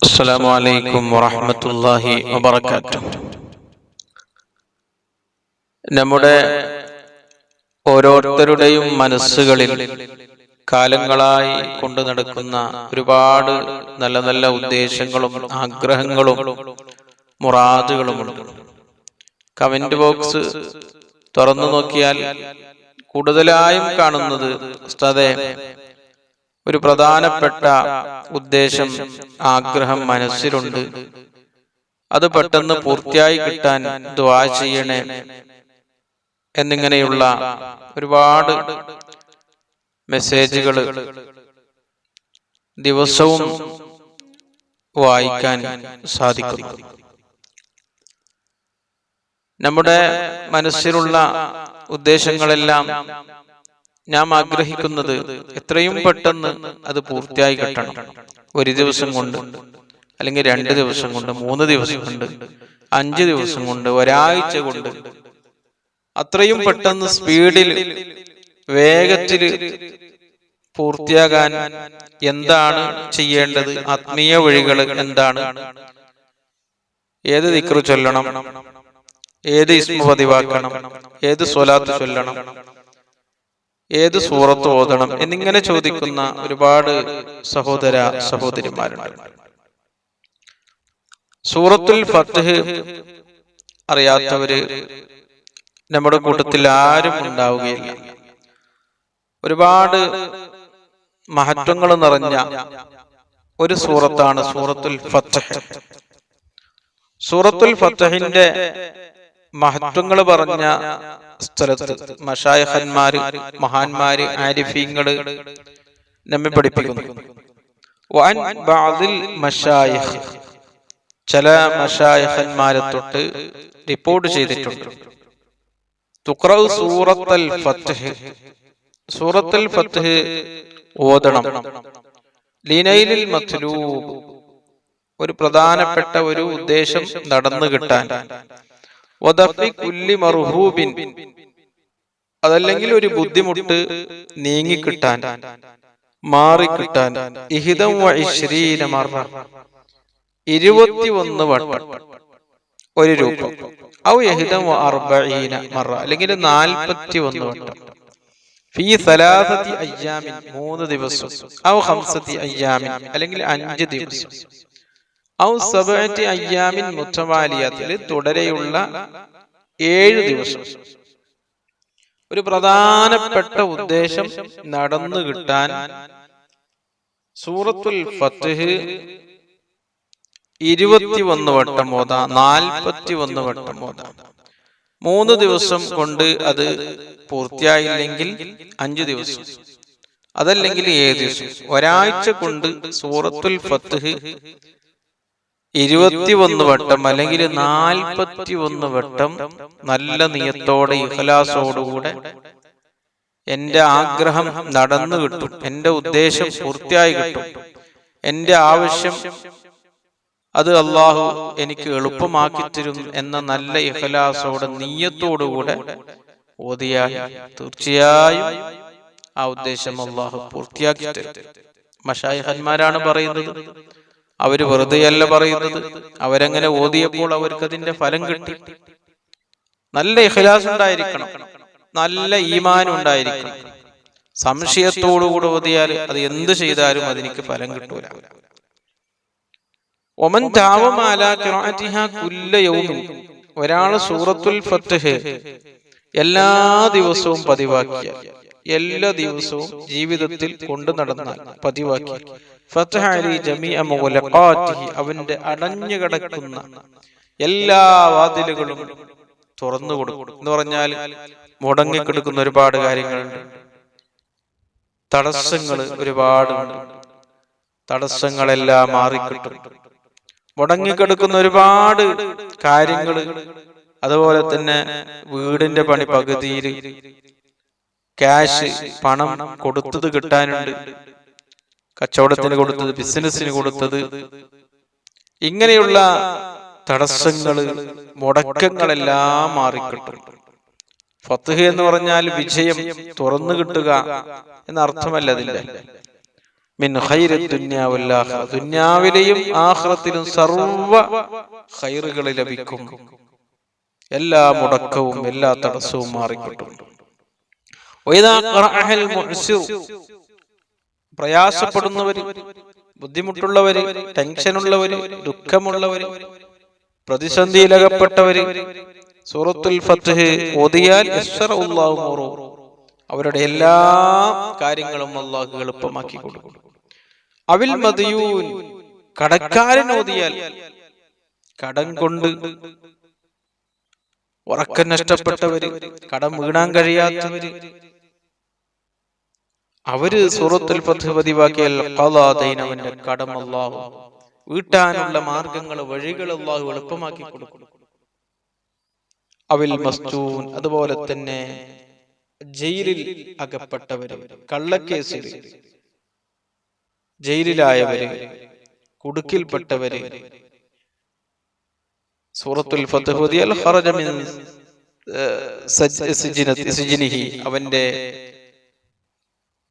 السلام عليكم ورحمة الله وبركاته നമ്മുടെ ഓരോരുത്തരുടെയും മനസ്സുകളിൽ കാലങ്ങളായി കൊണ്ടു നടക്കുന്ന ഒരുപാട് നല്ല നല്ല ഉദ്ദേശങ്ങളും ആഗ്രഹങ്ങളും മുറാദുകളുമുണ്ട് കമന്റ് ബോക്സ് തുറന്നു നോക്കിയാൽ കൂടുതലായും കാണുന്നത് ഉസ്താദെ ഒരു പ്രധാനപ്പെട്ട ഉദ്ദേശം ആഗ്രഹം മനസ്സിലുണ്ട്. അത് പെട്ടെന്ന് പൂർത്തിയായി കിട്ടാൻ ദ്വാ ചെയ്യണേ എന്നിങ്ങനെയുള്ള ഒരുപാട് മെസ്സേജുകൾ ദിവസവും വായിക്കാൻ സാധിക്കും നമ്മുടെ മനസ്സിലുള്ള ഉദ്ദേശങ്ങളെല്ലാം നാം ആഗ്രഹിക്കുന്നത് എത്രയും പെട്ടെന്ന് അത് പൂർത്തിയായി കിട്ടണം. ഒരു ദിവസം കൊണ്ട് അല്ലെങ്കിൽ രണ്ട് ദിവസം കൊണ്ട് മൂന്ന് ദിവസം കൊണ്ട് അഞ്ച് ദിവസം കൊണ്ട് ഒരാഴ്ച കൊണ്ട് അത്രയും പെട്ടെന്ന് സ്പീഡിൽ വേഗത്തിൽ പൂർത്തിയാകാൻ എന്താണ് ചെയ്യേണ്ടത്? ആത്മീയ വഴികൾ എന്താണ്? ഏത് ദിക്റ് ചൊല്ലണം? ഏത് ഇസ്മു പതിവാക്കണം? ഏത് സ്വലാത്ത് ചൊല്ലണം? ഏത് സൂറത്ത് ഓതണം എന്നിങ്ങനെ ചോദിക്കുന്ന ഒരുപാട് സഹോദര സഹോദരിമാരുണ്ട്. സൂറത്തുൽ ഫത്ത് അറിയാത്തവര് നമ്മുടെ കൂട്ടത്തിൽ ആരും ഉണ്ടാവുകയില്ല. ഒരുപാട് മഹത്വങ്ങൾ നിറഞ്ഞ ഒരു സൂറത്താണ് സൂറത്തുൽ ഫത്ത് സൂറത്തുൽ ഫത്തഹിന്റെ മഹത്വങ്ങൾ പറഞ്ഞ സ്ഥലത്ത് മഷായഹന്മാര് മഹാന്മാര് ആരിഫീങ്ങൾ നമ്മെ പഠിപ്പിക്കുന്നു. ചില മഷായഹന്മാരെ തൊട്ട് റിപ്പോർട്ട് ചെയ്തിട്ടുണ്ട്. തുക്രവ് സൂറത്തൽ ഫത്ത്ഹ് സൂറത്തുൽ ഫത്ത്ഹ് ഓതണം. ലീനയിലിൽ മത്ലൂബ്. ഒരു പ്രധാനപ്പെട്ട ഒരു ഉദ്ദേശം നടന്നു കിട്ടാൻ. മർഹൂബിൻ. അതല്ലെങ്കിൽ ഒരു ബുദ്ധിമുട്ട് നീങ്ങിക്കിട്ടാൻ മാറിക്കിട്ടാൻ. ഇഹിതം മറ. ഇരുപത്തിയൊന്ന് വട്ടം. ഒരു രൂപം. ഔ മറ. അല്ലെങ്കിൽ നാൽപ്പത്തി ഒന്ന് വട്ടം. ഫീ അയ്യാമിൻ. മൂന്ന് ദിവസം. ഔ അയ്യാമിൻ. അല്ലെങ്കിൽ അഞ്ച് ദിവസം. ഔ അയ്യാമിൻ മുത്തവാലിയത്തിൽ തുടരെയുള്ള ഏഴ് ദിവസം. ഒരു പ്രധാനപ്പെട്ട ഉദ്ദേശം നടന്നു കിട്ടാൻ സൂറത്തുൽ ഫത്ത്ഹ് ഇരുപത്തി ഒന്ന് വട്ടം ഓതാ. നാൽപ്പത്തി ഒന്ന് വട്ടം ഓതാ. മൂന്ന് ദിവസം കൊണ്ട് അത് പൂർത്തിയായില്ലെങ്കിൽ അഞ്ചു ദിവസം. അതല്ലെങ്കിൽ ഏഴ് ദിവസം. ഒരാഴ്ച കൊണ്ട് സൂറത്തുൽ ഫത്ത്ഹ് ഇരുപത്തി ഒന്ന് വട്ടം അല്ലെങ്കിൽ നാൽപ്പത്തി ഒന്ന് വട്ടം നല്ല നിയത്തോടെ ഇഹലാസോടുകൂടെ എന്റെ ആഗ്രഹം നടന്നു കിട്ടും. എന്റെ ഉദ്ദേശം പൂർത്തിയായി കിട്ടും. എന്റെ ആവശ്യം അത് അള്ളാഹു എനിക്ക് എളുപ്പമാക്കി തരും എന്ന നല്ല ഇഹലാസോടെ നീയത്തോടുകൂടെ ഓതിയാൽ തീർച്ചയായും ആ ഉദ്ദേശം അള്ളാഹു പൂർത്തിയാക്കി തരും. മഷായഹന്മാരാണ് പറയുന്നത് അവർ വെറുതെയല്ല പറയുന്നത്. അവരങ്ങനെ ഓതിയപ്പോൾ അവർക്ക് അതിന്റെ ഫലം കിട്ടി. നല്ല ഇഖലാസ് ഉണ്ടായിരിക്കണം. നല്ല ഈമാൻ ഉണ്ടായിരിക്കണം. സംശയത്തോടുകൂടി ഓതിയാൽ അത് എന്ത് ചെയ്താലും അതെനിക്ക് ഫലം കിട്ടൂല. ഒമൻ ഒരാൾ സൂറത്തുൽ ഫത്ത് എല്ലാ ദിവസവും പതിവാക്കിയ എല്ലാ ദിവസവും ജീവിതത്തിൽ കൊണ്ടു നടന്നാൽ പതിവാക്കി. അവന്റെ അടഞ്ഞു കിടക്കുന്ന എല്ലാ വാതിലുകളും തുറന്നു കൊടുക്കും. എന്ന് പറഞ്ഞാൽ മുടങ്ങിക്കിടക്കുന്ന ഒരുപാട് കാര്യങ്ങളുണ്ട്. തടസ്സങ്ങൾ ഒരുപാടുണ്ട് തടസ്സങ്ങളെല്ലാം മാറിക്കിട്ടും. മുടങ്ങിക്കിടക്കുന്ന ഒരുപാട് കാര്യങ്ങൾ. അതുപോലെ തന്നെ വീടിന്റെ പണി പകുതിയിൽ ക്യാഷ് പണം കൊടുത്തത് കിട്ടാനുണ്ട്. കച്ചവടത്തിന് കൊടുത്തത് ബിസിനസ്സിന് കൊടുത്തത്. ഇങ്ങനെയുള്ള തടസ്സങ്ങൾ മുടക്കങ്ങളെല്ലാം മാറിക്കിട്ടും. ഫത്തുഹ എന്ന് പറഞ്ഞാൽ വിജയം തുറന്നു കിട്ടുക എന്ന അർത്ഥമല്ല അതില്ല മിൻ ഖൈരി ദുനിയാ വൽ ആഖിറ. സർവ ഖൈറുകൾ ലഭിക്കും. എല്ലാ മുടക്കവും എല്ലാ തടസ്സവും മാറിക്കിട്ടും. വഇദാ ഖറഅഹൽ മുഅ്സിർ പ്രയാസപ്പെടുന്നവര് ബുദ്ധിമുട്ടുള്ളവര് ടെൻഷനുള്ളവര് ദുഃഖമുള്ളവര് പ്രതിസന്ധിയിലകപ്പെട്ടവര് സൂറത്തുൽ ഫത്ഹ് ഓതിയാൽ. അവരുടെ എല്ലാ കാര്യങ്ങളും അള്ളാഹു എളുപ്പമാക്കി കൊടുക്കും അവിൽ മതിയൂൻ കടക്കാരൻ ഓതിയാൽ കടം കൊണ്ട് ഉറക്കം നഷ്ടപ്പെട്ടവര് കടം വീണാൻ കഴിയാത്തവര് അവർ സൂറത്തുൽ പതിവാക്കിയാൽ ദൈനവന്റെ കടം അല്ലാഹു വീട്ടാനുള്ള മാർഗങ്ങൾ വഴികൾ അള്ളാഹു എളുപ്പമാക്കി കൊടുക്കും അവിൽ മസ്തൂൻ അതുപോലെ തന്നെ ജയിലിൽ അകപ്പെട്ടവര് കള്ളക്കേസിൽ ജയിലിലായവര് കുടുക്കിൽപ്പെട്ടവര്. സൂറത്തുൽ അവന്റെ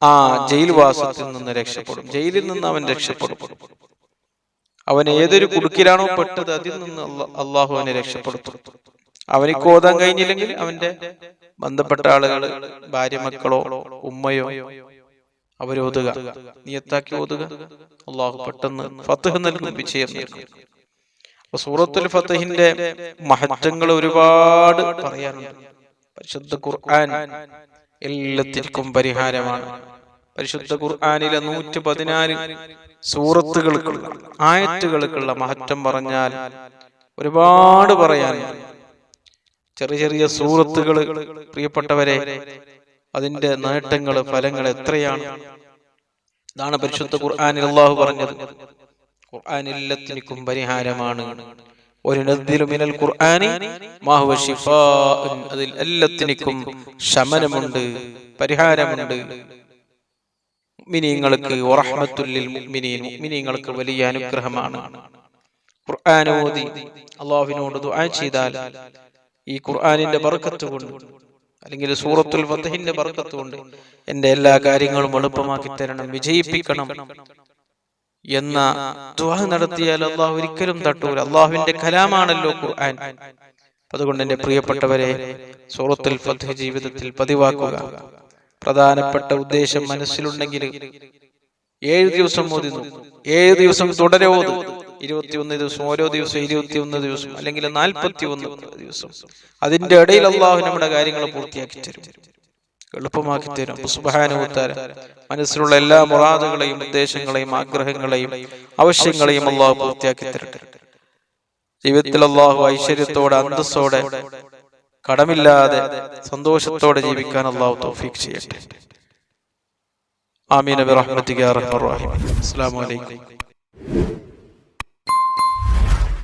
ആ ജയിൽവാസത്തിൽ നിന്ന് രക്ഷപ്പെടും. ജയിലിൽ നിന്ന് അവൻ രക്ഷപ്പെടും. അവൻ ഏതൊരു കുടുക്കിലാണോ പെട്ടത് അതിൽ നിന്ന് അള്ളാഹു അവനെ രക്ഷപ്പെടുത്തും. അവനിക്ക് ഓതാൻ കഴിഞ്ഞില്ലെങ്കിൽ അവന്റെ ബന്ധപ്പെട്ട ആളുകൾ ഭാര്യ മക്കളോ ഉമ്മയോ അവരോതുക നിയത്താക്കി ഓതുക. അള്ളാഹു പെട്ടെന്ന് ഫത്തഹ് നൽകും വിജയം നൽകും. സൂറത്തുൽ ഫത്തഹിന്റെ മഹത്വങ്ങൾ ഒരുപാട് പറയാനുണ്ട്. പരിശുദ്ധ ഖുർആൻ എല്ലാത്തിനും പരിഹാരമാണ്. പരിശുദ്ധ ഖുർആാനിലെ നൂറ്റി പതിനാല് സൂറത്തുകൾക്കുള്ള ആയത്തുകൾക്കുള്ള മഹത്വം പറഞ്ഞാൽ ഒരുപാട് പറയാൻ ചെറിയ ചെറിയ സൂറത്തുകൾ പ്രിയപ്പെട്ടവരെ അതിന്റെ നേട്ടങ്ങൾ ഫലങ്ങൾ എത്രയാണ്? ഇതാണ് പരിശുദ്ധ ഖുർആാനിൽ അള്ളാഹു പറഞ്ഞത്. ഖുർആാനില്ലത്തിനും പരിഹാരമാണ്. മിനൽ ഖുർആനി മാഹുവ ശിഫാഉൻ. അതിൽ എല്ലാത്തിനും ശമനമുണ്ട് പരിഹാരമുണ്ട്. മുഅ്മിനീങ്ങൾക്ക് വറഹ്മത്തുല്ലിൽ മുഅ്മിനീൻ മുഅ്മിനീങ്ങൾക്ക് വലിയ അനുഗ്രഹമാണ്. ഖുർആൻ ഓതി അള്ളാഹുവിനോട് ദുആ ചെയ്താൽ ഈ ഖുർആനിന്റെ ബർക്കത്ത് കൊണ്ട് അല്ലെങ്കിൽ സൂറത്തുൽ ഫതഹിന്റെ ബർക്കത്ത് കൊണ്ട് എന്റെ എല്ലാ കാര്യങ്ങളും എളുപ്പമാക്കി തരണം വിജയിപ്പിക്കണം. എന്ന ദുആ നടത്തിയാൽ അള്ളാഹു ഒരിക്കലും തട്ടൂല. അള്ളാഹുവിന്റെ കലാമാണല്ലോ ഖുർആൻ. അതുകൊണ്ട് എന്റെ പ്രിയപ്പെട്ടവരെ സൂറത്തുൽ ഫത്ഹ് ജീവിതത്തിൽ പതിവാക്കുക. പ്രധാനപ്പെട്ട ഉദ്ദേശം മനസ്സിലുണ്ടെങ്കിൽ ഏഴ് ദിവസം ഓതി ഏഴു ഏഴ് ദിവസം തുടരെ ഓതു. ഇരുപത്തിയൊന്ന് ദിവസം ഓരോ ദിവസം ഇരുപത്തിയൊന്ന് ദിവസം അല്ലെങ്കിൽ നാൽപ്പത്തി ഒന്ന് ദിവസം. അതിന്റെ ഇടയിൽ അള്ളാഹു നമ്മുടെ കാര്യങ്ങൾ പൂർത്തിയാക്കി തരും. എളുപ്പമാക്കി തരും സുബാനുത്താര മനസ്സിലുള്ള എല്ലാ മുറാദുകളെയും ഉദ്ദേശങ്ങളെയും ആഗ്രഹങ്ങളെയും ആവശ്യങ്ങളെയും അള്ളാഹു പൂർത്തിയാക്കി തരട്ടെ ജീവിതത്തിൽ അള്ളാഹു ഐശ്വര്യത്തോടെ അന്തസ്സോടെ കടമില്ലാതെ സന്തോഷത്തോടെ ജീവിക്കാൻ അള്ളാഹു തോഫീക് ചെയ്യട്ടെ. ആമീൻ. അബി യാ അർഹമർ റഹീം. അസ്സലാമു അലൈക്കും.